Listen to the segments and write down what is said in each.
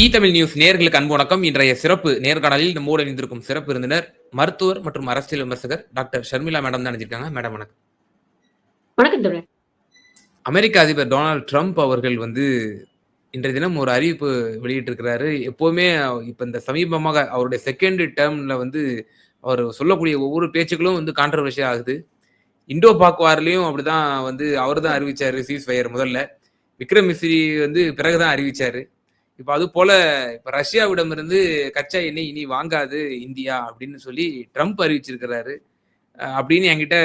இ Tamil news நேர்களுக்கு அன்பு வணக்கம். இன்றைய சிறப்பு நேர்காணலில் நம்மோடு இணைந்திருக்கும் சிறப்பு விருந்தினர் மருத்துவர் மற்றும் அரசியல் விமர்சகர் டாக்டர் ஷர்மிளா மேடம் தான் நினைச்சிருக்காங்க மேடம் வணக்கம். வணக்கம் அமெரிக்க அதிபர் டொனால்ட் ட்ரம்ப் அவர்கள் வந்து இன்றைய தினம் ஒரு அறிவிப்பு வெளியிட்டிருக்கிறாரு. எப்போவுமே இப்போ இந்த சமீபமாக அவருடைய செகண்ட் டேர்ம்ல வந்து அவர் சொல்லக்கூடிய ஒவ்வொரு பேச்சுக்களும் வந்து கான்ட்ரவர்ஷியா ஆகுது. இண்டோ பாக் வார்லயும் அப்படிதான் வந்து அவர் தான் அறிவிச்சாரு. சீஸ் ஃபயர் முதல்ல. விக்ரம் மிஸ்ரி வந்து பிறகுதான் அறிவிச்சாரு. இப்ப அது போல இப்ப ரஷ்யாவிடமிருந்து கச்சா எண்ணெய் இனி வாங்காது இந்தியா அப்படின்னு சொல்லி ட்ரம்ப் அறிவிச்சிருக்கிறாரு. அப்படின்னு என்கிட்ட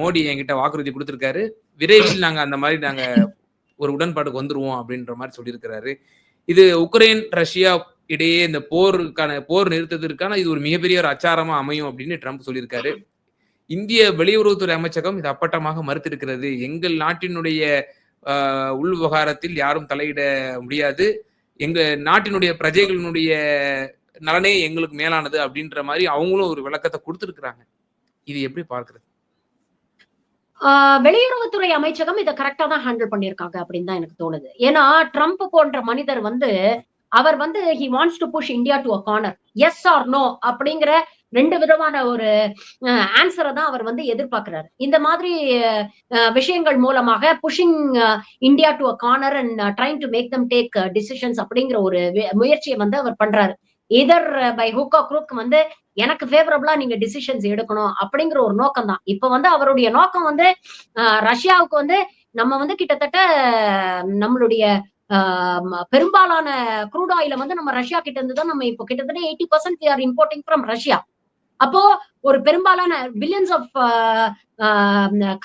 மோடி என்கிட்ட வாக்குறுதி கொடுத்துருக்காரு. விரைவில் நாங்க அந்த மாதிரி நாங்க ஒரு உடன்பாடுக்கு வந்துருவோம் அப்படின்ற மாதிரி சொல்லியிருக்கிறாரு. இது உக்ரைன் ரஷ்யா இடையே இந்த போருக்கான போர் நிறுத்தத்திற்கான இது ஒரு மிகப்பெரிய ஒரு அச்சாரமா அமையும் அப்படின்னு ட்ரம்ப் சொல்லியிருக்காரு. இந்திய வெளியுறவுத்துறை அமைச்சகம் இது அப்பட்டமாக மறுத்திருக்கிறது. எங்கள் நாட்டினுடைய உள் விவகாரத்தில் யாரும் தலையிட முடியாது. எங்க நாட்டினுடைய பிரஜைகளினுடைய நலனே எங்களுக்கு மேலானது அப்படின்ற மாதிரி அவங்களும் ஒரு விளக்கத்தை கொடுத்துருக்குறாங்க. இது எப்படி பார்க்கறது? ஆஹ் வெளியுறவுத்துறை அமைச்சகம் இதை கரெக்டா தான் ஹேண்டில் பண்ணிருக்காங்க அப்படின்னு தான் எனக்கு தோணுது. ஏன்னா ட்ரம்ப் போன்ற மனிதர் வந்து அவர் வந்து he wants to push India to a corner yes or no அப்படிங்கிற ரெண்டு விதமான ஒரு ஆன்சரை தான் அவர் வந்து எதிர்பார்க்கிறாரு. இந்த மாதிரி விஷயங்கள் மூலமாக pushing India to a corner and trying to make them take decisions அப்படிங்கிற ஒரு முயற்சியை வந்து அவர் பண்றாரு. இதர் பை ஹுக் குரூக் வந்து எனக்கு ஃபேவரபிளா நீங்க டிசிஷன்ஸ் எடுக்கணும் அப்படிங்கிற ஒரு நோக்கம் தான். இப்ப வந்து அவருடைய நோக்கம் வந்து ரஷ்யாவுக்கு வந்து நம்ம வந்து கிட்டத்தட்ட நம்மளுடைய அஹ், பெரும்பாலான க்ரூட் ஆயில வந்து நம்ம ரஷ்யா கிட்ட இருந்து தான் நம்ம இப்போ கிட்டத்தட்ட eighty percent are importing from Russia. அப்போ ஒரு பெரும்பாலான பில்லியன்ஸ் ஆஃப்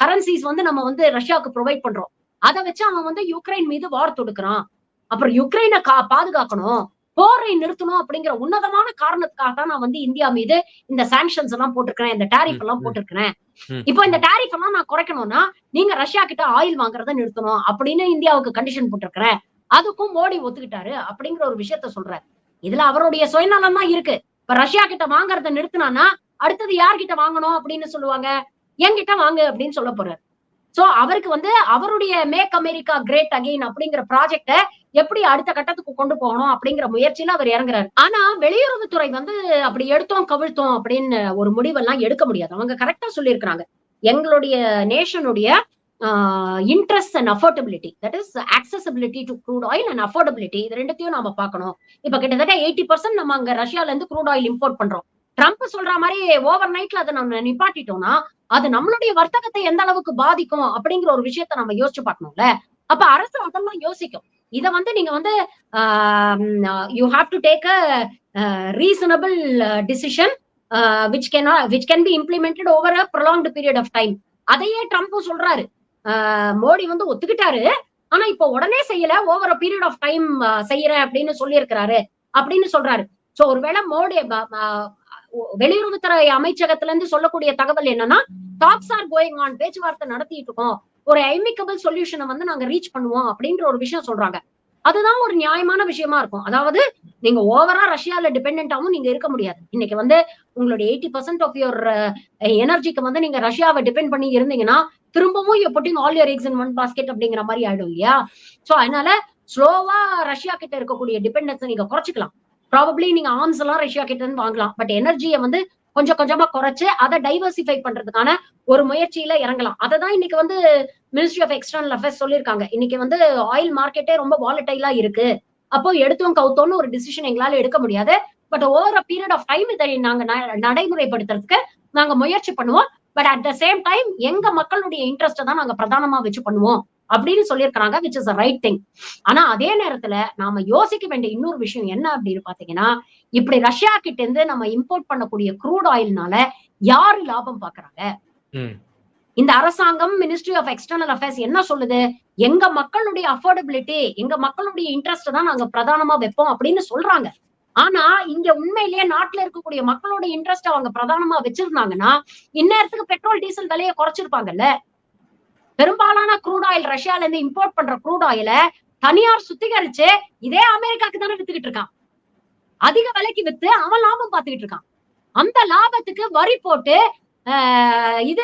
கரன்சிஸ் வந்து நம்ம வந்து ரஷ்யாவுக்கு ப்ரொவைட் பண்றோம். அதை வச்சு அவன் வந்து யுக்ரைன் மீது வார் தொடுக்கிறான். அப்புறம் யுக்ரைனை கா பாதுகாக்கணும். போரை நிறுத்தணும் அப்படிங்கிற உன்னதமான காரணத்துக்காக தான் நான் வந்து இந்தியா மீது இந்த சாங்ஷன்ஸ் எல்லாம் போட்டிருக்கிறேன் இந்த டாரிஃப் எல்லாம். போட்டிருக்கிறேன். இப்போ இந்த டாரிஃப் எல்லாம் நான் குறைக்கணும்னா நீங்க ரஷ்யா கிட்ட ஆயில் வாங்குறத நிறுத்தணும் அப்படின்னு இந்தியாவுக்கு கண்டிஷன் போட்டிருக்கிறேன். அதுக்கும் மோடி ஒத்துக்கிட்டாரு அப்படிங்கிற ஒரு விஷயத்த சொல்றாரு. இதுல அவருடைய சுயநலம் தான் இருக்கு. இப்ப ரஷ்யா கிட்ட வாங்குறத நிறுத்தினானா அடுத்தது யார்கிட்ட வாங்கணும் அப்படின்னு சொல்லுவாங்க? என்கிட்ட வாங்கு அப்படின்னு சொல்ல போறாரு. சோ அவருக்கு வந்து அவருடைய மேக் அமெரிக்கா கிரேட் அகெயின் அப்படிங்கிற ப்ராஜெக்ட எப்படி அடுத்த கட்டத்துக்கு கொண்டு போகணும் அப்படிங்கிற முயற்சியில அவர் இறங்குறாரு. ஆனா வெளியுறவுத்துறை வந்து அப்படி எடுத்தோம் கவிழ்த்தோம் அப்படின்னு ஒரு முடிவெல்லாம் எடுக்க முடியாது. அவங்க கரெக்டா சொல்லியிருக்கிறாங்க. எங்களுடைய நேஷனுடைய interest and affordability that is accessibility to crude oil and affordability இது ரெண்டுத்தையும் நாம பார்க்கணும். இப்ப கிட்டத்தட்ட எயிட்டி பர்சன்ட் நம்ம அங்க ரஷ்யால இருந்து க்ரூட் ஆயில் இம்போர்ட் பண்றோம். ட்ரம்ப் சொல்ற மாதிரி ஓவர் நைட்ல அதை நம்ம நிப்பாட்டிட்டோம்னா அது நம்மளுடைய வர்த்தகத்தை எந்த அளவுக்கு பாதிக்கும் அப்படிங்கிற ஒரு விஷயத்த நம்ம யோசிச்சு பார்க்கணும்ல. அப்ப அரசு அதெல்லாம் யோசிக்கும். இத வந்து நீங்க வந்து you have to take a reasonable decision which can which can be implemented over a prolonged period of time அதையே ட்ரம்ப்பும் சொல்றாரு. மோடி வந்து ஒத்துக்கிட்டாரு. ஆனா இப்ப உடனே செய்யல ஓவர் பீரியட் ஆஃப் டைம் செய்யறேன் அப்படின்னு சொல்லியிருக்கிறாரு அப்படின்னு சொல்றாரு. சோ ஒருவேளை மோடி வெளியுறவுத்துறை அமைச்சகத்துல இருந்து சொல்லக்கூடிய தகவல் என்னன்னா டாக்ஸ் ஆர் கோயிங் ஆன் பேச்சுவார்த்தை நடத்திட்டு இருக்கோம். ஒரு ஐமிக்கபிள் சொல்யூஷனை வந்து நாங்க ரீச் பண்ணுவோம் அப்படின்ற ஒரு விஷயம் சொல்றாங்க. அதுதான் ஒரு நியாயமான விஷயமா இருக்கும். அதாவது நீங்க ஓவரா ரஷ்யால டிபெண்டாவும் நீங்க இருக்க முடியாது. இன்னைக்கு வந்து உங்களுடைய எயிட்டி பர்சன்ட் ஆஃப் யுவர் எனர்ஜிக்கு வந்து நீங்க ரஷ்யாவை டிபெண்ட் பண்ணி இருந்தீங்கன்னா திரும்பவும் you putting all your eggs in one basket அப்படிங்கிற மாதிரி ஆயிடும் இல்லையா? சோ அதனால ஸ்லோவா ரஷ்யா கிட்ட இருக்கக்கூடிய டிபெண்டன்ஸ் நீங்க குறைச்சிக்கலாம். ப்ராபப்ளி நீங்க ஆர்ம்ஸ் எல்லாம் ரஷ்யா கிட்ட இருந்து வாங்கலாம். பட் எனர்ஜியை வந்து கொஞ்சம் கொஞ்சமா குறைச்சு அதை டைவர்சிஃபை பண்றதுக்கான ஒரு முயற்சியில இறங்கலாம். அதை தான் இன்னைக்கு வந்து மினிஸ்ட்ரி ஆஃப் எக்ஸ்டர்னல் அஃபேர்ஸ் சொல்லியிருக்காங்க. இன்னைக்கு வந்து ஆயில் மார்க்கெட்டே ரொம்ப வாலட்டைலா இருக்கு. அப்போ எடுத்தோம் கவுத்தோம்னு ஒரு டிசிஷன் எங்களால எடுக்க முடியாது. But over a period of time இதை நாங்க ந- நடைமுறைப்படுத்துறதுக்கு நாங்க முயற்சி பண்ணுவோம். But at the same time எங்க மக்களுடைய இன்ட்ரெஸ்ட தான் நாங்க பிரதானமா வச்சு பண்ணுவோம். அப்படின்னு சொல்லியிருக்கிறாங்க விச் இஸ் ரைட் திங் ஆனா அதே நேரத்துல நாம யோசிக்க வேண்டிய இன்னொரு விஷயம் என்ன அப்படின்னு பாத்தீங்கன்னா இப்படி ரஷ்யா கிட்ட இருந்து நம்ம இம்போர்ட் பண்ணக்கூடிய க்ரூட் ஆயில்னால யாரு லாபம் பாக்குறாங்க. இந்த அரசாங்கம் மினிஸ்ட்ரி ஆஃப் எக்ஸ்டர்னல் அஃபேர்ஸ் என்ன சொல்லுது? எங்க மக்களுடைய அஃபோர்டபிலிட்டி எங்க மக்களுடைய இன்ட்ரெஸ்ட் தான் நாங்க பிரதானமா வைப்போம் அப்படின்னு சொல்றாங்க. ஆனா இங்க உண்மையிலேயே நாட்டுல இருக்கக்கூடிய மக்களோட இன்ட்ரெஸ்ட் அவங்க பிரதானமா வச்சிருந்தாங்கன்னா இந்நேரத்துக்கு பெட்ரோல் டீசல் விலையை குறைச்சிருப்பாங்கல்ல? பெரும்பாலான க்ரூட் ஆயில் ரஷ்யால இருந்து இம்போர்ட் பண்ற க்ரூட் ஆயில தனியார் சுத்திகரிச்சு இதே அமெரிக்காக்கு தானே வித்துக்கிட்டு இருக்கான். அதிக விலைக்கு வித்து அவன் லாபம் பார்த்துக்கிட்டு இருக்கான். அந்த லாபத்துக்கு வரி போட்டு ஆஹ், இது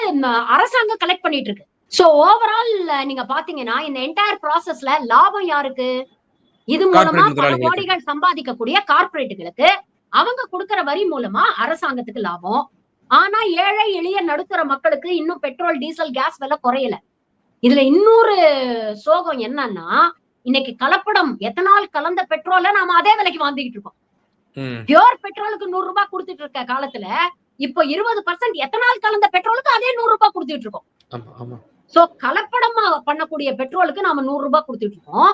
அரசாங்கம் கலெக்ட் பண்ணிட்டு இருக்கு. சோ ஓவரால் நீங்க பாத்தீங்கன்னா இந்த என்டையர் ப்ராசஸ்ல லாபம் யாருக்கு? இது மூலமா பல. கோடிகள் சம்பாதிக்கக்கூடிய கார்ப்பரேட்டுகளுக்கு அவங்க கொடுக்கிற வரி மூலமா அரசாங்கத்துக்கு லாபம். ஆனா ஏழை எளிய நடுத்தர மக்களுக்கு இன்னும் பெட்ரோல் டீசல் கேஸ் விலை குறையல. இதுல இன்னொரு சோகம் என்னன்னா இன்னைக்கு கலப்படம் எத்தனால் கலந்த பெட்ரோலை நாம அதே விலைக்கு வாங்கிட்டு இருக்கோம். பியோர் பெட்ரோலுக்கு நூறு ரூபாய் கொடுத்துட்டு இருக்க காலத்துல இப்போ இருபது பர்சன்ட் எத்தனால் கலந்த பெட்ரோலுக்கு அதே நூறு ரூபாய் கொடுத்துட்டு இருக்கோம். சோ கலப்படமா பண்ணக்கூடிய பெட்ரோலுக்கு நாம நூறு ரூபாய் கொடுத்துட்டு இருக்கோம்.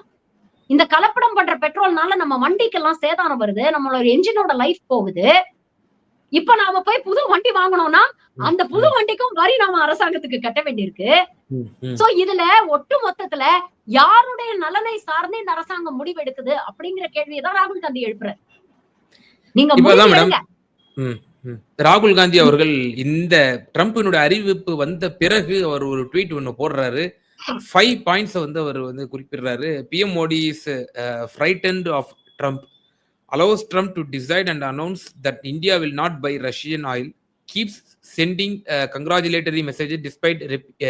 இந்த கலப்படம் பண்ற பெட்ரோல்னால நம்ம வண்டிக்கெல்லாம் சேதாரம் வருது நம்மளோட என்ஜினோட லைஃப் போகுது. இப்ப நாம போய் புது வண்டி வாங்கணும்னா அந்த புது வண்டிக்கும் வரி நாம அரசாங்கத்துக்கு கட்ட வேண்டியிருக்கு. சோ இதுல ஒட்டு மொத்தத்துல யாருடைய நலனை சார்ந்து இந்த அரசாங்கம் முடிவெடுக்குது அப்படிங்கிற கேள்வியை தான் ராகுல் காந்தி எழுப்புறாரு. நீங்க. ராகுல் காந்தி அவர்கள் இந்த ட்ரம்பினுடைய அறிவிப்பு வந்த பிறகு அவர் ஒரு ட்வீட் ஒன்னு போடுறாரு. ஃபைவ் பாயிண்ட்ஸ் வந்து அவர் வந்து குறிப்பிடுறாரு. PM Modi is frightened of Trump allows Trump to decide and announce that India will not buy Russian oil keeps sending congratulatory message despite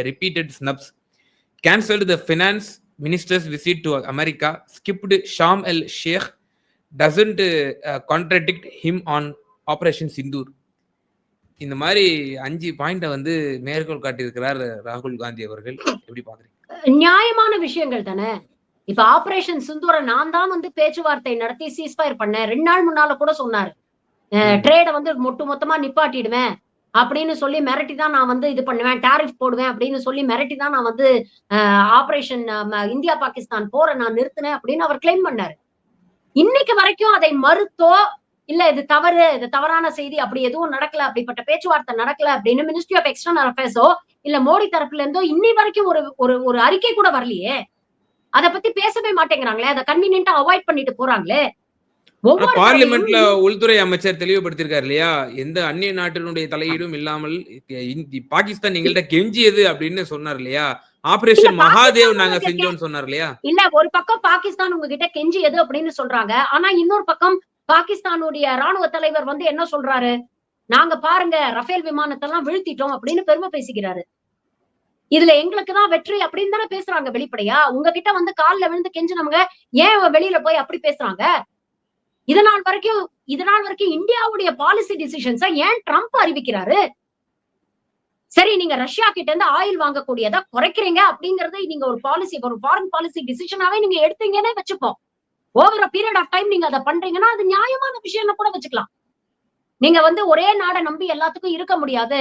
repeated snubs cancelled the finance minister's visit to America skipped Sharm el Sheikh doesn't contradict him on Operation Sindoor இந்த மாதிரி அஞ்சு பாயிண்ட வந்து மேற்கோள் காட்டியிருக்கிறார் ராகுல் காந்தி அவர்கள். எப்படி பாக்குறீங்க? நியாயமான விஷயங்கள் தானே? இப்ப ஆபரேஷன் சிந்தூர நான் தான் வந்து பேச்சுவார்த்தை நடத்தி சீஸ்ஃபயர் பண்ணேன். ரெண்டு நாள் முன்னால கூட சொன்னாரு. ட்ரேட வந்து மொட்டு மொத்தமா நிப்பாட்டிடுவேன் அப்படின்னு சொல்லி மிரட்டி தான் நான் வந்து இது பண்ணுவேன் டாரிஃப் போடுவேன் அப்படின்னு சொல்லி மிரட்டி தான் நான் வந்து ஆபரேஷன் இந்தியா பாகிஸ்தான் போரை நான் நிறுத்தினேன் அப்படின்னு அவர் கிளைம் பண்ணாரு. இன்னைக்கு வரைக்கும் அதை மறுத்தோ இல்ல இது தவறு இது தவறான செய்தி அப்படி எதுவும் நடக்கல அப்படிப்பட்ட பேச்சுவார்த்தை நடக்கல அப்படின்னு மினிஸ்ட்ரி ஆஃப் எக்ஸ்டர்னல் அஃபேர்ஸோ இல்ல மோடி தரப்புல இருந்தோ இன்னி வரைக்கும் ஒரு ஒரு ஒரு அறிக்கை கூட வரலையே. அத பத்தி பேசவே மாட்டேங்கிறாங்களே அதை கன்வீனியன்ட்டா அவாய்ட் பண்ணிட்டு போறாங்களே. பார்லிமெண்ட்ல உள்துறை அமைச்சர் தெளிவுபடுத்தியிருக்காரு இல்லையா? எந்த அந்நிய நாட்டினுடைய தலையீடும் இல்லாமல் பாகிஸ்தான் எங்கள்கிட்ட கெஞ்சியது அப்படின்னு சொன்னார் இல்லையா? ஆபரேஷன் மகாதேவ் நாங்க செஞ்சோம்னு சொன்னார் இல்லையா? இல்ல ஒரு பக்கம் பாகிஸ்தான் உங்ககிட்ட கெஞ்சியது அப்படின்னு சொல்றாங்க. ஆனா இன்னொரு பக்கம் பாகிஸ்தானுடைய ராணுவ தலைவர் வந்து என்ன சொல்றாரு? நாங்க பாருங்க ரஃபேல் விமானத்தை எல்லாம் வீழ்த்திட்டோம் அப்படின்னு பெருமை பேசிக்கிறாரு இதுல எங்களுக்கு தான் வெற்றி அப்படின்னு தானே பேசுறாங்க வெளிப்படையா? உங்ககிட்ட வந்து கால்ல விழுந்து கெஞ்சினவங்க ஏன் வெளியில போய் அப்படி பேசுறாங்க? இதனால் வரைக்கும் இதனால் வரைக்கும் இந்தியாவுடைய பாலிசி டிசிஷன்ஸ ஏன் ட்ரம்ப் அறிவிக்கிறாரு? சரி நீங்க ரஷ்யா கிட்ட இருந்து ஆயில் வாங்கக்கூடியதை குறைக்கிறீங்க அப்படிங்கறத நீங்க ஒரு பாலிசி ஒரு ஃபாரின் பாலிசி டிசிஷனாவே நீங்க எடுத்தீங்கன்னே வச்சுப்போம். ஓவர் பீரியட் ஆஃப் டைம் நீங்க அதை பண்றீங்கன்னா அது நியாயமான விஷயம்னு கூட வச்சுக்கலாம். நீங்க வந்து ஒரே நாடை நம்பி எல்லாத்துக்கும் இருக்க முடியாது.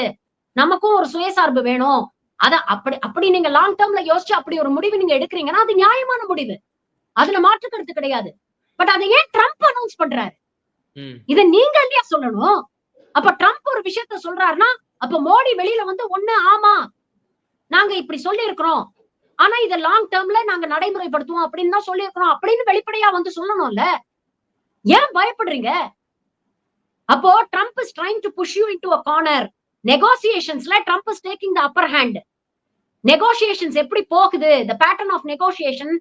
நமக்கும் ஒரு சுயசார்பு வேணும். அத அப்படி அப்படி நீங்க லாங் டேர்ம்ல யோசிச்சு அப்படி ஒரு முடிவு நீங்க எடுக்கிறீங்கன்னா அது நியாயமான முடிவு. அதுல மாற்று கருத்து கிடையாது. பட் அதை ஏன் ட்ரம்ப் அனௌன்ஸ் பண்றாரு. இத நீங்க இல்லையா சொல்லணும்? அப்ப ட்ரம்ப் ஒரு விஷயத்த சொல்றாருன்னா அப்ப மோடி வெளியில வந்து ஒண்ணு ஆமா. நாங்க இப்படி சொல்லி இருக்கிறோம் ஆனா இத லாங் டேர்ம்ல நாங்க நடைமுறைப்படுத்துவோம் அப்படின்னு தான் சொல்லியிருக்கிறோம் அப்படின்னு வெளிப்படையா வந்து சொல்லணும்ல. ஏன் பயப்படுறீங்க? அப்போ Trump is trying to push you into a corner நெகோசியேஷன்ஸ்ல Trump is taking the upper hand negotiations எப்படி போகுது? த பேட்டர்ன் ஆஃப் நெகோசியேஷன்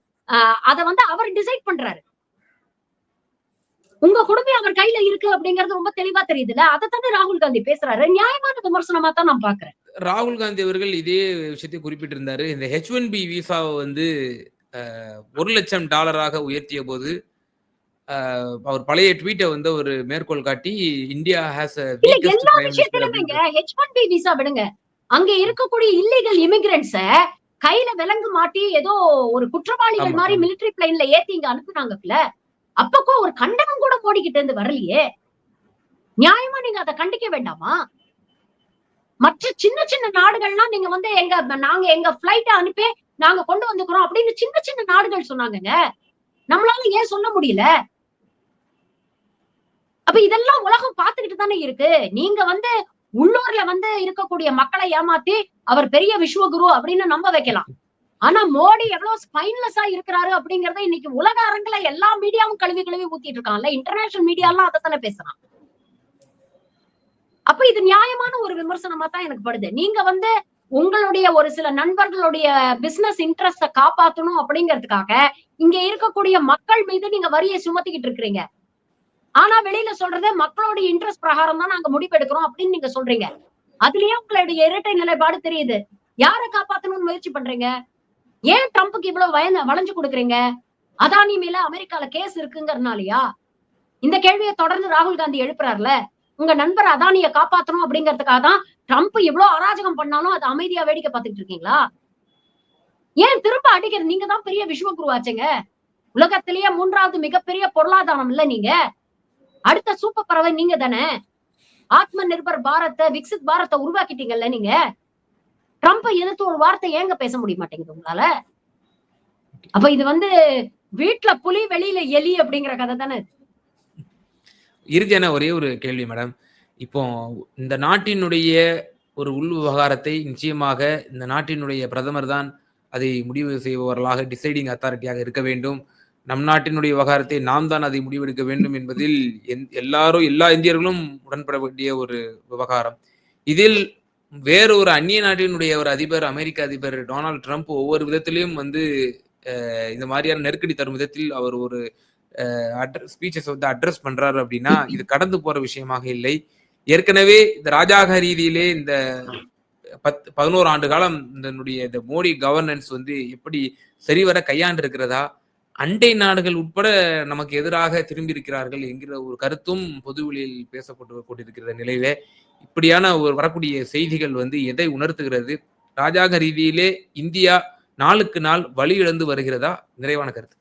அத வந்து அவர் டிசைட் பண்றாரு. உங்க குடும்பம் அவர் கையில இருக்கு அப்படிங்கறது ரொம்ப தெளிவா தெரியுதுல்ல? அதை தானே ராகுல் காந்தி பேசுறாரு. நியாயமான விமர்சனமா தான் நான் பாக்குறேன். ராகுல் காந்தி அவர்கள் இதே விஷயத்தை குறிப்பிட்டிருந்தாரு. இந்த ஹெச் ஒன் பி விசாவை வந்து ஒரு லட்சம் டாலராக உயர்த்திய போது அவர் பழைய ட்வீட்டை வந்து ஒரு மேற்கோள் காட்டி இந்தியா ஹேஸ் எல்லா விஷயத்திலுமேங்க ஹெச் ஒன் பி விசா விடுங்க. அங்க இருக்கக்கூடிய இல்லீகல் இமிகிரண்ட்ஸ கையில விலங்கு மாட்டி ஏதோ ஒரு குற்றவாளிகள் மாதிரி. மிலிட்டரி பிளைன்ல ஏத்தி இங்க அனுப்புனாங்கல்ல அப்பக்கோ ஒரு கண்டனம் கூட மோடி கிட்ட இருந்து வரலையே. நியாயமா நீங்க அதை கண்டிக்க வேண்டாமா? மற்ற சின்ன சின்ன நாடுகள்லாம் நீங்க வந்து எங்க நாங்க எங்க பிளைட்ட அனுப்பி நாங்க கொண்டு வந்துக்கிறோம் அப்படின்னு சின்ன சின்ன நாடுகள் சொன்னாங்கங்க. நம்மளால ஏன் சொல்ல முடியல? அப்ப இதெல்லாம் உலகம் பாத்துக்கிட்டு தானே இருக்கு. நீங்க வந்து உள்ளூர்ல வந்து இருக்கக்கூடிய மக்களை ஏமாத்தி அவர் பெரிய விஸ்வகுரு அப்படின்னு நம்ப வைக்கலாம். ஆனா மோடி எவ்வளவு ஸ்பைன்லெஸ்ஸா இருக்கிறாரு அப்படிங்கறத இன்னைக்கு உலக அரங்குல எல்லா மீடியாவும் கழுவி கழுவி ஊத்திட்டு இருக்காங்கல்ல இன்டர்நேஷனல் மீடியா எல்லாம் தானே பேசுறான். அப்ப இது நியாயமான ஒரு விமர்சனமா தான் எனக்கு படுது. நீங்க வந்து உங்களுடைய ஒரு சில நண்பர்களுடைய பிசினஸ் இன்ட்ரெஸ்ட காப்பாத்தணும் அப்படிங்கிறதுக்காக இங்க இருக்கக்கூடிய மக்கள் மீது நீங்க வரியை சுமத்திக்கிட்டு இருக்கிறீங்க. ஆனா வெளியில சொல்றது மக்களுடைய இன்ட்ரெஸ்ட் பிரகாரம் தான் நாங்க முடிவெடுக்கிறோம் அப்படின்னு நீங்க சொல்றீங்க. அதுலயே உங்களுடைய இரட்டை நிலைப்பாடு தெரியுது. யாரை காப்பாத்தணும்னு முயற்சி பண்றீங்க? ஏன் ட்ரம்ப்புக்கு இவ்வளவு வயந்து வளைஞ்சு கொடுக்குறீங்க? அதானி மேல அமெரிக்கால கேஸ் இருக்குங்கறதுனாலயா இந்த கேள்வியை தொடர்ந்து ராகுல் காந்தி எழுப்புறாருல? உங்க நண்பர் அதானிய காப்பாத்தணும் அப்படிங்கறதுக்காக தான் ட்ரம்ப் இவ்வளவு அராஜகம் பண்ணாலும் அது அமைதியா வேடிக்கை பார்த்துட்டு இருக்கீங்களா? ஏன் திரும்ப அடிக்கிற நீங்க தான் பெரிய விஸ்வகுருவாச்சுங்க. உலகத்திலேயே மூன்றாவது மிகப்பெரிய பொருளாதாரம் இல்ல நீங்க. அடுத்த சூப்பர் பறவை நீங்க தானே. ஆத்ம நிர்பர் பாரத்தை விக்சித் பாரத்தை உருவாக்கிட்டீங்கல்ல நீங்க. ட்ரம்ப் எதிர்த்து ஒரு வார்த்தை ஏங்க பேச முடிய மாட்டேங்குது உங்களால? அப்ப இது வந்து வீட்டுல புலி வெளியில எலி அப்படிங்கிற கதை தானே? இறுதியான ஒரே ஒரு கேள்வி மேடம் இப்போ இந்த நாட்டினுடைய ஒரு உள் விவகாரத்தை நிச்சயமாக இந்த நாட்டினுடைய பிரதமர் தான் அதை முடிவு செய்பவர்களாக டிசைடிங் அத்தாரிட்டியாக இருக்க வேண்டும். நம் நாட்டினுடைய விவகாரத்தை நாம் தான் அதை முடிவெடுக்க வேண்டும் என்பதில் எந்- எல்லாரும் எல்லா இந்தியர்களும் உடன்பட வேண்டிய ஒரு விவகாரம். இதில் வேறு ஒரு அந்நிய நாட்டினுடைய ஒரு அதிபர் அமெரிக்க அதிபர் டொனால்ட் ட்ரம்ப் ஒவ்வொரு விதத்திலையும் வந்து இந்த மாதிரியான நெருக்கடி தரும் விதத்தில் அவர் ஒரு ஸ்பீச்சஸ் வந்து அட்ரஸ் பண்றாரு அப்படின்னா இது கடந்து போற விஷயமாக இல்லை. ஏற்கனவே இந்த ராஜாக ரீதியிலே இந்த பத் பதினோரு ஆண்டு காலம் இதனுடைய இந்த மோடி கவர்னன்ஸ் வந்து எப்படி சரிவர கையாண்டு இருக்கிறதா அண்டை நாடுகள் உட்பட நமக்கு எதிராக திரும்பி இருக்கிறார்கள் என்கிற ஒரு கருத்தும் பொதுவெளியில் பேசப்பட்டு கொண்டிருக்கிற நிலையில இப்படியான ஒரு வரக்கூடிய செய்திகள் வந்து எதை உணர்த்துகிறது? ராஜாக ரீதியிலே இந்தியா நாளுக்கு நாள் வழி இழந்து வருகிறதா? நிறைவான கருத்து.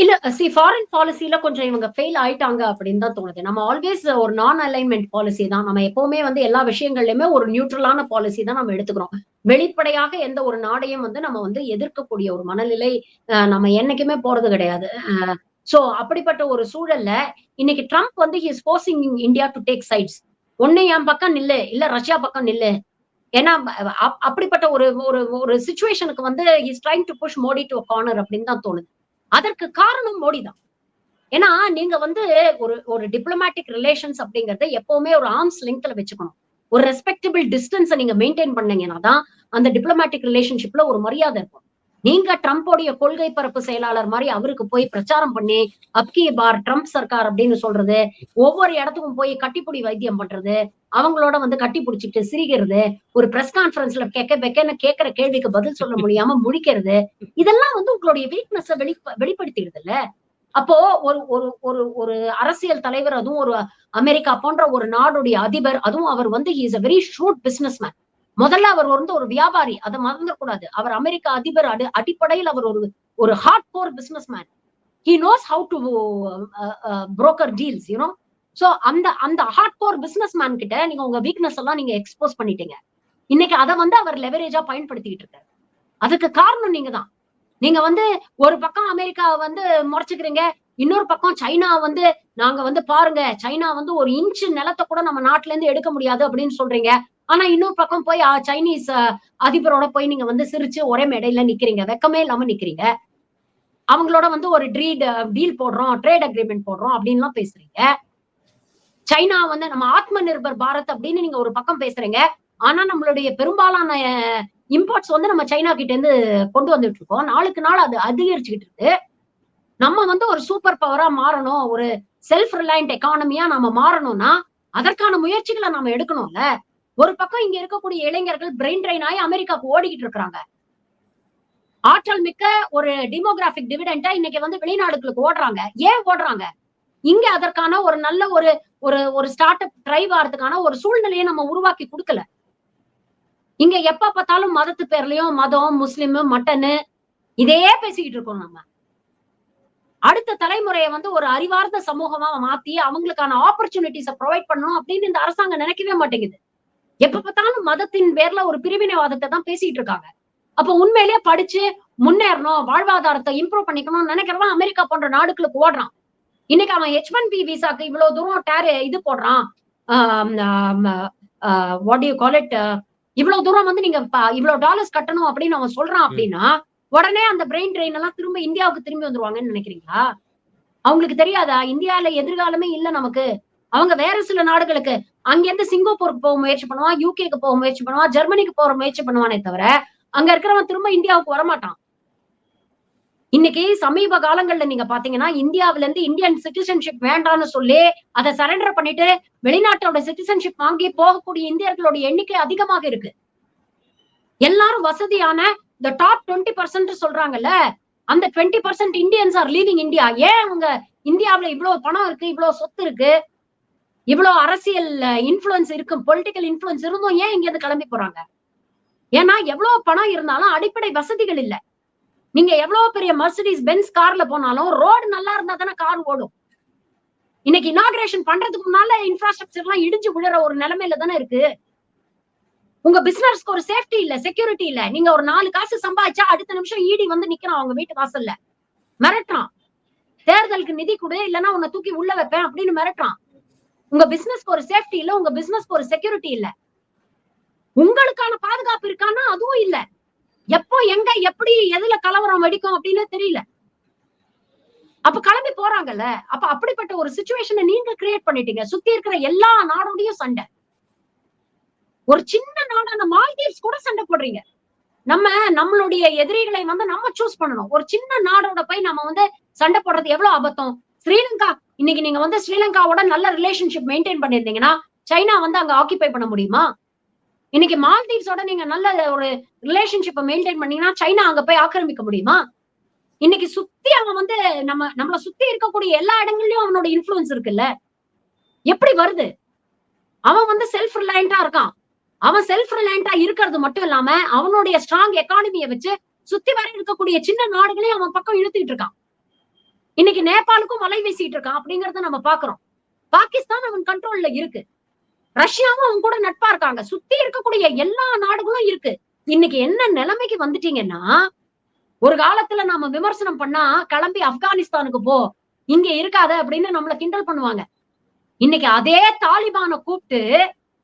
இல்ல சி ஃபாரின் பாலிசில கொஞ்சம் இவங்க ஃபெயில் ஆயிட்டாங்க அப்படின்னு தான் தோணுது. நம்ம ஆல்வேஸ் ஒரு நான் அலைன்மெண்ட் பாலிசி தான். நம்ம எப்பவுமே வந்து எல்லா விஷயங்கள்லயுமே ஒரு நியூட்ரலான பாலிசி தான் நம்ம எடுத்துக்கிறோம். வெளிப்படையாக எந்த ஒரு நாடையும் வந்து நம்ம வந்து எதிர்க்கக்கூடிய ஒரு மனநிலை நம்ம என்னைக்குமே போறது கிடையாது. சோ அப்படிப்பட்ட ஒரு சூழல்ல இன்னைக்கு ட்ரம்ப் வந்து he's forcing India to take sides ஒன்னு என் பக்கம் நில்லு இல்ல ரஷ்யா பக்கம் நில்லு. ஏன்னா அப்படிப்பட்ட ஒரு ஒரு ஒரு சுச்சுவேஷனுக்கு வந்து is trying to push Modi to corner அப்படின்னு தான் தோணுது. அதற்கு காரணம் மோடி தான் ஏன்னா நீங்க வந்து ஒரு ஒரு டிப்ளமேட்டிக் ரிலேஷன்ஸ் அப்படிங்கறத எப்பவுமே ஒரு ஆர்ம்ஸ் லெங்க்ல வச்சுக்கணும். ஒரு ரெஸ்பெக்டபிள் டிஸ்டன்ஸை நீங்க மெயின்டைன் பண்ணீங்கன்னா தான் அந்த டிப்ளமேட்டிக் ரிலேஷன்ஷிப்ல ஒரு மரியாதை இருக்கும். நீங்க ட்ரம்ப்போடைய கொள்கை பரப்பு செயலாளர் மாதிரி அவருக்கு போய் பிரச்சாரம் பண்ணி அப்கி பார் ட்ரம்ப் சர்க்கார் அப்படின்னு சொல்றது ஒவ்வொரு இடத்துக்கும் போய் கட்டிப்புடி வைத்தியம் பண்றது அவங்களோட வந்து கட்டி பிடிச்சிட்டு சிரிக்கிறது ஒரு பிரஸ் கான்பரன்ஸ்ல கேட்க வைக்கன்னு கேட்கிற கேள்விக்கு பதில் சொல்ல முடியாம முடிக்கிறது இதெல்லாம் வந்து உங்களுடைய வீக்னஸ வெளி வெளிப்படுத்திடுது இல்ல அப்போ ஒரு ஒரு ஒரு ஒரு அரசியல் தலைவர் அதுவும் ஒரு அமெரிக்கா போன்ற ஒரு நாடுடைய அதிபர் அதுவும் அவர் வந்து is a very shrewd business man முதல்ல அவர் வந்து ஒரு வியாபாரி அதை மறந்துடக்கூடாது. அவர் அமெரிக்க அதிபர் அடி அடிப்படையில் அவர் ஒரு ஒரு hard core business man he knows how to broker deals you know so அந்த அந்த ஹார்ட் கோர் பிசினஸ் மேன் கிட்ட நீங்க உங்க வீக்னஸ் எல்லாம் நீங்க எக்ஸ்போஸ் பண்ணிட்டீங்க. இன்னைக்கு அதை வந்து அவர் லெவரேஜா பயன்படுத்திக்கிட்டு இருக்காரு. அதுக்கு காரணம் நீங்க தான். நீங்க வந்து ஒரு பக்கம் அமெரிக்காவை வந்து முறைச்சுக்கிறீங்க இன்னொரு பக்கம் சைனா வந்து நாங்க வந்து பாருங்க சைனா வந்து ஒரு இன்ச்சு நிலத்தை கூட நம்ம நாட்டுல இருந்து எடுக்க முடியாது அப்படின்னு சொல்றீங்க. ஆனா இன்னொரு பக்கம் போய் சைனீஸ் அதிபரோட போய் நீங்க வந்து சிரிச்சு ஒரே மேடையில நிக்கிறீங்க. வெக்கமே இல்லாம நிக்கிறீங்க. அவங்களோட வந்து ஒரு ட்ரீட் டீல் போடுறோம் ட்ரேட் அக்ரிமெண்ட் போடுறோம் அப்படின்லாம் பேசுறீங்க. சைனா வந்து நம்ம ஆத்ம நிர்பர் பாரத் அப்படின்னு நீங்க ஒரு பக்கம் பேசுறீங்க. ஆனா நம்மளுடைய பெரும்பாலான இம்போர்ட்ஸ் வந்து நம்ம சைனா கிட்ட இருந்து கொண்டு வந்துட்டு இருக்கோம் நாளுக்கு நாள் அது அதிகரிச்சுக்கிட்டு இருக்கு. நம்ம வந்து ஒரு சூப்பர் பவரா மாறணும். ஒரு செல்ஃப் ரிலையன்ட் எக்கானமியா நம்ம மாறணும்னா அதற்கான முயற்சிகளை நாம எடுக்கணும்ல. ஒரு பக்கம் இங்க இருக்கக்கூடிய இளைஞர்கள் பிரெயின் ட்ரெயின் ஆகி அமெரிக்காவுக்கு ஓடிக்கிட்டு இருக்காங்க ஆற்றல் மிக்க ஒரு டிமோகிராபிக் டிவிடெண்டா இன்னைக்கு வந்து வெளிநாடுகளுக்கு ஓடுறாங்க. ஏன் ஓடுறாங்க? இங்க அதற்கான ஒரு நல்ல ஒரு ஒரு ஒரு ஸ்டார்ட் அப் ட்ரைவ் ஆகிறதுக்கான ஒரு சூழ்நிலையை நம்ம உருவாக்கி கொடுக்கல. இங்க எப்ப பார்த்தாலும் மதத்து பேர்லயும் மதம் முஸ்லிம் மட்டனு இதே பேசிக்கிட்டு இருக்கோம் நம்ம. அடுத்த தலைமுறையை வந்து ஒரு அறிவார்ந்த சமூகமா மாத்தி அவங்களுக்கான ஆப்பர்ச்சுனிட்டிஸை ப்ரொவைட் பண்ணணும் அப்படின்னு இந்த அரசாங்கம் நினைக்கவே மாட்டேங்குது. எப்ப பார்த்தாலும் மதத்தின் பேர்ல ஒரு பிரிவினைவாதத்தை தான் பேசிட்டு இருக்காங்க. அப்ப உண்மையிலேயே படிச்சு முன்னேறணும் வாழ்வாதாரத்தை இம்ப்ரூவ் பண்ணிக்கணும்னு நினைக்கிறவன் அமெரிக்கா போன்ற நாடுகளுக்கு ஓடுறான். இன்னைக்கு அவன் ஹெச் ஒன் பி விசாக்கு இவ்வளவு தூரம் டேர் இது போடுறான். வாட் யூ கால் இட் இவ்வளவு தூரம் வந்து நீங்க இவ்வளவு டாலர்ஸ் கட்டணும் அப்படின்னு அவன் சொல்றான் அப்படின்னா உடனே அந்த பிரெயின் ட்ரெயின் எல்லாம் திரும்ப இந்தியாவுக்கு திரும்பி வந்துருவாங்கன்னு நினைக்கிறீங்களா? அவங்களுக்கு தெரியாதா? இந்தியால எதிர்காலமே இல்ல நமக்கு. அவங்க வேற சில நாடுகளுக்கு அங்கிருந்து சிங்கப்பூருக்கு போக முயற்சி பண்ணுவான் யூகேக்கு போக முயற்சி பண்ணுவான் ஜெர்மனிக்கு போற முயற்சி பண்ணுவானே தவிர அங்க இருக்கிறவன் திரும்ப இந்தியாவுக்கு வரமாட்டான். இன்னைக்கு சமீப காலங்கள்ல நீங்க பாத்தீங்கன்னா இந்தியாவில இருந்து இந்தியன் சிட்டிசன்ஷிப் வேண்டாம்னு சொல்லி அதை சரண்டர் பண்ணிட்டு வெளிநாட்டோட சிட்டிசன்ஷிப் வாங்கி போகக்கூடிய இந்தியர்களோட எண்ணிக்கை அதிகமாக இருக்கு. எல்லாரும் வசதியான இந்த டாப் டுவெண்ட்டி பர்சன்ட் சொல்றாங்கல்ல அந்த twenty percent Indians are leaving India ஏன் அவங்க இந்தியாவுல இவ்வளவு பணம் இருக்கு இவ்வளவு சொத்து இருக்கு? இவ்வளவு அரசியல் இன்ஃபுளுன்ஸ் இருக்கும். பொலிட்டிக்கல் இன்ஃபுளுன்ஸ் இருந்தும் ஏன் இங்க இருந்து கிளம்பி போறாங்க? ஏன்னா எவ்வளவு பணம் இருந்தாலும் அடிப்படை வசதிகள் இல்ல. நீங்க எவ்வளவு பெரிய மர்சிடிஸ் பென்ஸ் கார்ல போனாலும் ரோடு நல்லா இருந்தா தானே கார் ஓடும். இன்னைக்கு இனாகிரேஷன் பண்றதுக்கு முன்னால இன்ஃப்ராஸ்ட்ரக்சர் எல்லாம் இடிஞ்சு விழுற ஒரு நிலைமையில தானே இருக்கு. உங்க பிசினஸ்க்கு ஒரு சேஃப்டி இல்ல செக்யூரிட்டி இல்ல. நீங்க ஒரு நாலு காசு சம்பாதிச்சா அடுத்த நிமிஷம் ஈடி வந்து நிக்கிறான் அவங்க வீட்டு வாசல்ல. மிரட்டுறான். தேர்தலுக்கு நிதி கொடு இல்லைன்னா உன்னை தூக்கி உள்ள வைப்பேன் அப்படின்னு மிரட்டுறான். உங்க பிசினஸ்க்கு ஒரு சேஃப்டி இல்ல உங்க பிசினஸ்க்கு ஒரு செக்யூரிட்டி இல்ல. உங்களுக்கான பாதுகாப்பு இருக்கான்னா அதுவும் இல்ல. எப்போ எங்க எப்படி எதுல கலவரம் வெடிக்கும் அப்படின்னு தெரியல. அப்ப கிளம்பி போறாங்கல்ல. அப்ப அப்படிப்பட்ட ஒரு சுச்சுவேஷனை நீங்க கிரியேட் பண்ணிட்டீங்க. சுத்தி இருக்கிற எல்லா நாடோடையும் சண்டை. ஒரு சின்ன நாடான மால்தீவ்ஸ் கூட சண்டை போடுறீங்க. நம்ம நம்மளுடைய எதிரிகளை வந்து நம்ம சூஸ் பண்ணணும். ஒரு சின்ன நாடோட போய் நம்ம வந்து சண்டை போடுறது எவ்வளவு அபத்தம்? ஸ்ரீலங்கா இன்னைக்கு நீங்க வந்து ஸ்ரீலங்காவோட நல்ல ரிலேஷன்ஷிப் மெயின்டைன் பண்ணிருந்தீங்கன்னா சைனா வந்து அங்க ஆக்கிபை பண்ண முடியுமா? இன்னைக்கு மால்தீவ்ஸோட நீங்க நல்ல ஒரு ரிலேஷன்ஷிப்பை மெயின்டைன் பண்ணீங்கன்னா சைனா அங்க போய் ஆக்கிரமிக்க முடியுமா? இன்னைக்கு சுத்தி அவன் வந்து நம்ம நம்மள சுத்தி இருக்கக்கூடிய எல்லா இடங்கள்லயும் அவனோட இன்ஃபுளுன்ஸ் இருக்குல்ல? எப்படி வருது? அவன் வந்து செல்ஃப் ரிலையண்டா இருக்கான். அவன் செல்ஃப் ரிலையண்டா இருக்கிறது மட்டும் இல்லாம அவனுடைய ஸ்ட்ராங் எக்கானமியை வச்சு சுத்தி வர இருக்கக்கூடிய சின்ன நாடுகளையும் அவன் பக்கம் இழுத்துட்டு இருக்கான். இன்னைக்கு நேபாளுக்கும் மலை வீசிட்டு இருக்கான் அப்படிங்கறத நம்ம பாக்குறோம். பாகிஸ்தான் அவன் கண்ட்ரோல்ல இருக்கு. ரஷ்யாவும் அவன் கூட நட்பா இருக்காங்க. சுத்தி இருக்கக்கூடிய எல்லா நாடுகளும் இருக்கு. இன்னைக்கு என்ன நிலைமைக்கு வந்துட்டீங்கன்னா ஒரு காலத்துல நாம விமர்சனம் பண்ணா கிளம்பி ஆப்கானிஸ்தானுக்கு போ இங்க இருக்காத அப்படின்னு நம்மள கிண்டல் பண்ணுவாங்க. இன்னைக்கு அதே தாலிபானை கூப்பிட்டு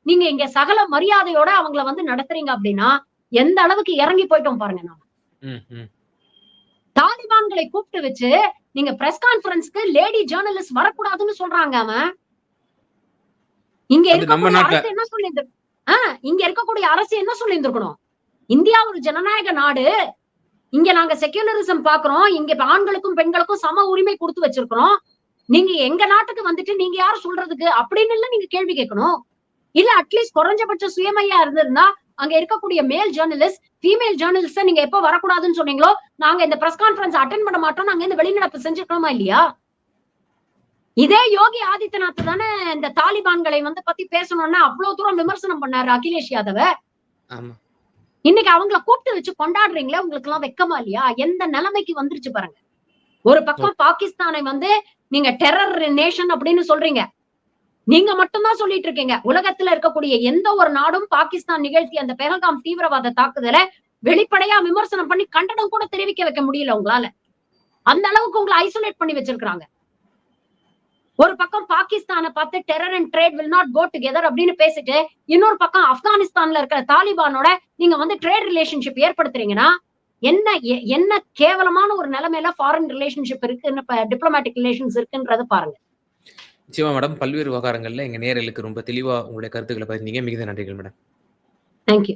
நீங்க இங்க சகல மரியாதையோட அவங்கள வந்து நடத்துறீங்க அப்படின்னா எந்த அளவுக்கு இறங்கி போயிட்டோம் பாருங்க நாம. தாலிபான்களை கூப்பிட்டு வச்சு நீங்க பிரஸ் கான்பரன்ஸ்க்கு லேடி ஜேர்னலிஸ்ட் வரக்கூடாதுன்னு சொல்றாங்க அவன். இங்க இருக்கக்கூடிய அரசு என்ன சொல்லி ஆஹ் இங்க இருக்கக்கூடிய அரசு என்ன சொல்லி இருந்திருக்கணும் இந்தியா ஒரு ஜனநாயக நாடு. இங்க நாங்க செக்யூலரிசம் பாக்குறோம். இங்க ஆண்களுக்கும் பெண்களுக்கும் சம உரிமை கொடுத்து வச்சிருக்கிறோம். நீங்க எங்க நாட்டுக்கு வந்துட்டு நீங்க யார் சொல்றதுக்கு அப்படின்னு நீங்க கேள்வி கேட்கணும். இல்ல அட்லீஸ்ட் குறைஞ்சபட்ச சுயமையா இருந்திருந்தா அங்க இருக்கக்கூடிய மேல் ஜேர்னலிஸ்ட் ஃபீமேல் ஜேர்னலிஸ்ட் நீங்க எப்ப வரக்கூடாதுன்னு சொன்னீங்களோ நாங்க இந்த பிரஸ் கான்பரன்ஸ் அட்டன் பண்ண மாட்டோம். நாங்க இந்த வெளிநடப்பு செஞ்சிருக்கணுமா இல்லையா? இதே யோகி ஆதித்யநாத் தானே இந்த தாலிபான்களை வந்து பத்தி பேசணும்னா அவ்வளவு தூரம் விமர்சனம் பண்ணாரு அகிலேஷ் யாதவ. ஆமா. இன்னைக்கு அவங்கள கூப்பிட்டு வச்சு கொண்டாடுறீங்களே உங்களுக்கு எல்லாம் வெக்கமா இல்லையா? எந்த நிலைமைக்கு வந்துருச்சு பாருங்க. ஒரு பக்கம் பாகிஸ்தானை வந்து நீங்க டெரர் நேஷன் அப்படின்னு சொல்றீங்க. நீங்க மட்டும்தான் சொல்லிட்டு இருக்கீங்க. உலகத்துல இருக்கக்கூடிய எந்த ஒரு நாடும் பாகிஸ்தான் நிகழ்த்திய அந்த பெஹல்காம் தீவிரவாத தாக்குதலை வெளிப்படையா விமர்சனம் பண்ணி கண்டனம் கூட தெரிவிக்க வைக்க முடியல உங்களால. அந்த அளவுக்கு உங்களை ஐசோலேட் பண்ணி வச்சிருக்காங்க ஒரு பக்கம் பாகிஸ்தானை பார்த்து terror and trade will not go together அப்படின்னு பேசிட்டு இன்னொரு பக்கம் ஆப்கானிஸ்தான்ல இருக்கிற தாலிபானோட நீங்க வந்து ட்ரேட் ரிலேஷன்ஷிப் ஏற்படுத்துறீங்கன்னா என்ன என்ன கேவலமான ஒரு நிலைமையில ஃபாரின் ரிலேஷன்ஷிப் இருக்குன்னு டிப்ளமேட்டிக் ரிலேஷன்ஸ் இருக்குன்றத பாருங்க. நிச்சயமா மேடம் பல்வேறு விவகாரங்கள்ல எங்க நேரலுக்கு ரொம்ப தெளிவா உங்களுடைய கருத்துக்களை பதிந்தீங்க மிகுந்த நன்றிகள் மேடம் தேங்க்யூ